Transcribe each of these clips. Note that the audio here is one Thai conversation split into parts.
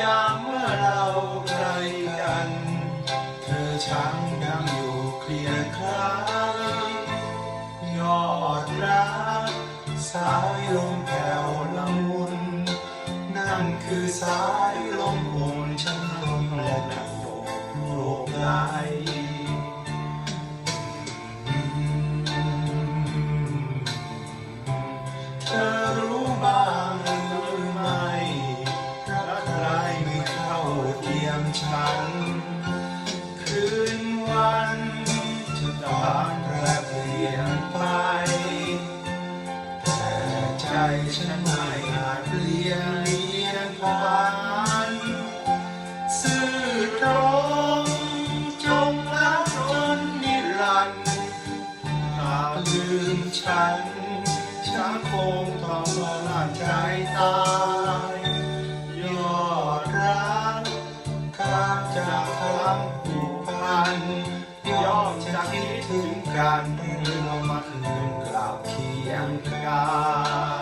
ยามเมื่อเราไกลกัน เธอช้างยังอยู่เคลียร์คลายอดรักสายลมแผ่วละมุน นั่นคือสายลมอุ่นฉันลมและ วันจะตอนแปรเปลี่ยนไป แต่ใจฉันไม่อาจเปลี่ยนเลียนผ่านซื่อตรงจงรักจนนิรันดร์หากลืมฉัน ฉันคงต้องรอลานใจตายยอดรักการจากคำผู กันย่อมจะคิดถึงกันเมื่อมาคืนกล่าวเคียงกัน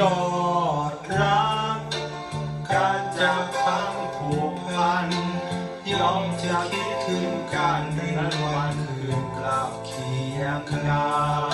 ยอดรักการจากพังผูกพันย่อมจะคิดถึงกันในวันคืนกลับเคียงกัน